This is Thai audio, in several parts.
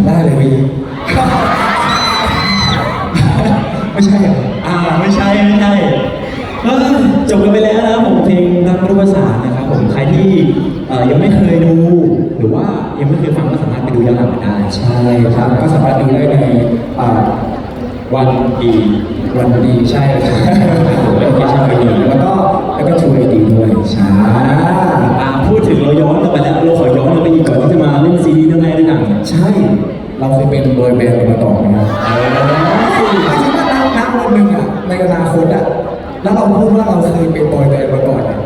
ผมได้เลยวีไม่ใช่เหรออ่าไม่ใช่ไม่ใช่เอ้ยจบกันไปแล้วนะครับผมเพลงรักรูปศาสตร์นะครับผมใครที่เอ่อยังไม่เคยดู หรือว่ายังไม่เคยฟังก็สามารถไปดูย้อนหลังกันได้ใช่ครับก็สามารถดูได้ในอ่าวันดีวันดีใช่ครับแอปพลิเคชันวันดีแล้วก็แล้วก็ทูไอ ยเป็นบอยแบนด์มาก่อนนะครับเออไม่ใช่ว่าณณวันหนึ่งอะในอนาคตอะแล้วเราพูดว่าเราเคยเป็นบอยแบนด์มาก่อนอะ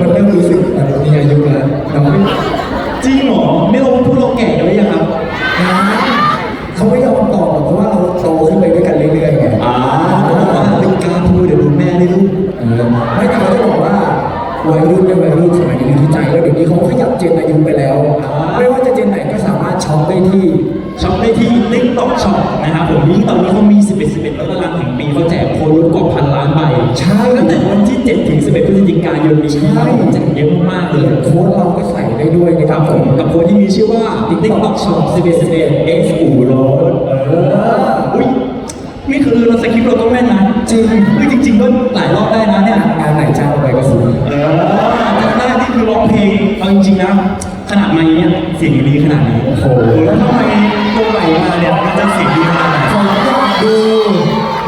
มันเริ่มรู้สึกแบบมีอายุแล้วเราไม่จริงเหรอไม่เราพูดเราแก่กันหรือยังครับนะเขาไม่ยอมตอบหรอกเพราะว่าเราโตขึ้นไปด้วยกันเรื่อยๆไงอ่าเขาบอกว่าเป็นการพูดเดี๋ยวโดนแม่ได้ลูกเออไม่แต่เขาจะบอกว่าวัยรุ่นเป็นวัยรุ่นสมัยนี้อยู่ที่ใจแล้วเดี๋ยวนี้เขาขยับเจนอายุไปแล้ว ไม่ว่าจะเจนไหนก็สามารถช็อปได้ที่ช็อปได้ที่ TikTok Shop นะครับผมนี่ตอนนี้เขามี 11 11แล้วก็รันถึงปีเขาแจกโค้ดลดกว่าพันล้านใบใช่ตั้งแต่วันที่ 7 ถึง 11พฤศจิกายนนี้ใช่นะครับแจกเยอะมากเลยโค้ดเราก็ใส่ได้ด้วยนะคครัรับบผผมมกับโค้ดที่มีชื่อว่า TikTok Shop 11 11 X อู่รถเอออุ้ยนี่คือเราสคริปต์เราต้องแม่นนะจริงคือจริงๆก็หลายรอบได้นะเนี่ย งานไหนจ้างไปก็ซื้อ เออจำได้นี่คือร้องเพลงเอาจริงๆนะ ขนาดไมค์เนี่ยเสียงดีขนาดนี้โอ้โหแล้วทำไมตัวใหม่มาเนี่ยมันจะเสียงดีขนาดไหนผมอยากดู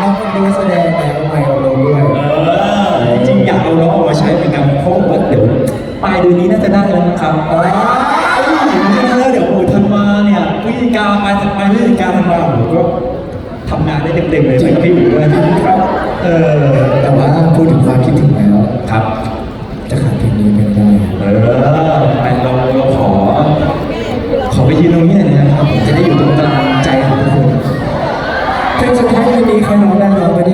น้องเป็นนักแสดงแล้วใหม่เราลงด้วยเออจริงอยากเอาน้องออกมาใช้เหมือนกันเพราะว่าเดี๋ยวปลายเดือนนี้น่าจะได้แล้วนะครับอ๋อไม่ได้แล้วเดี๋ยวโอ้ธันวาเนี่ยพฤศจิกาปลายปลายพฤศจิกาธันวาผมก็ทำงานได้เต็มๆเลยเหมือนกับพี่หมูด้วยครับ เออแต่ว่าพูดถึงความคิดถึงแล้วครับ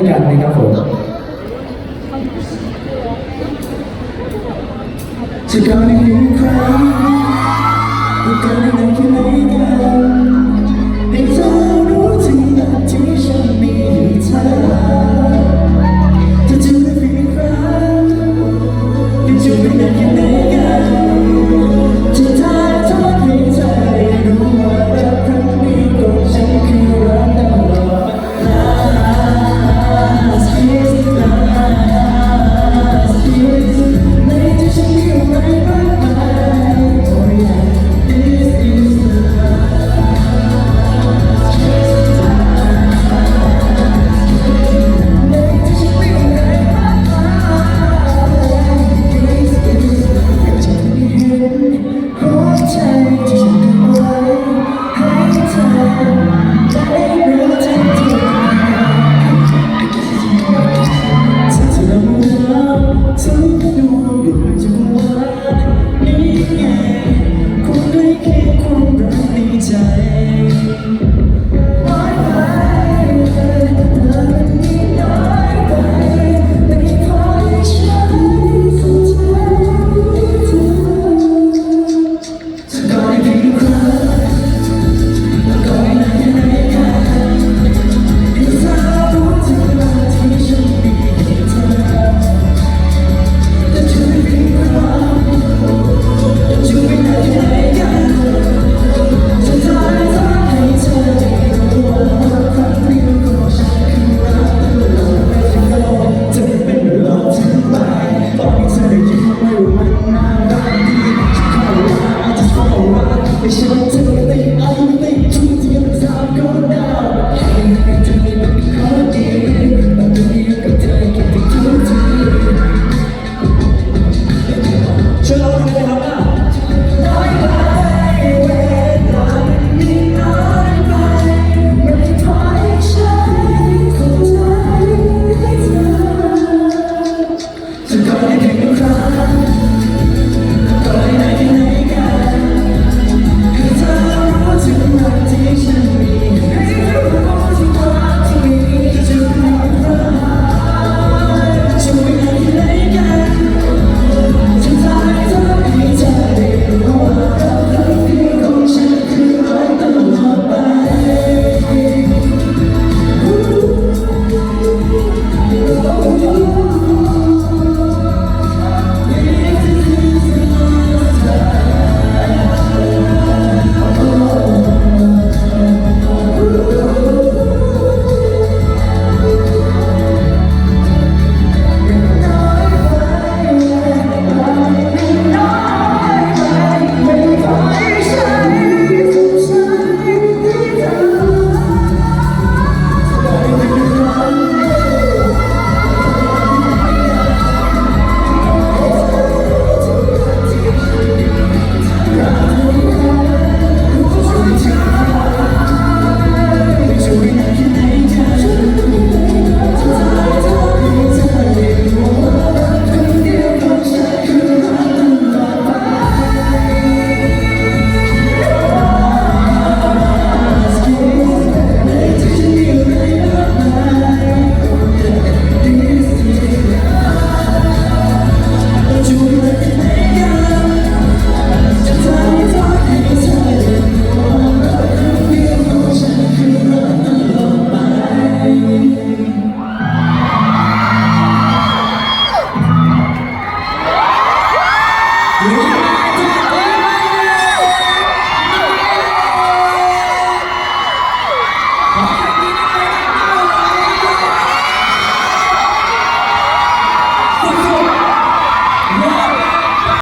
ด้วยกันนะครับผมจะกลับไปอยู่ใรจะกับไปอยู่ทีไหนกันให้เธอรู้ถึงนาที่ฉันมีเธอจะเจอได้เพียครั้งจะอยู่ไปนานแค่ไหนกัน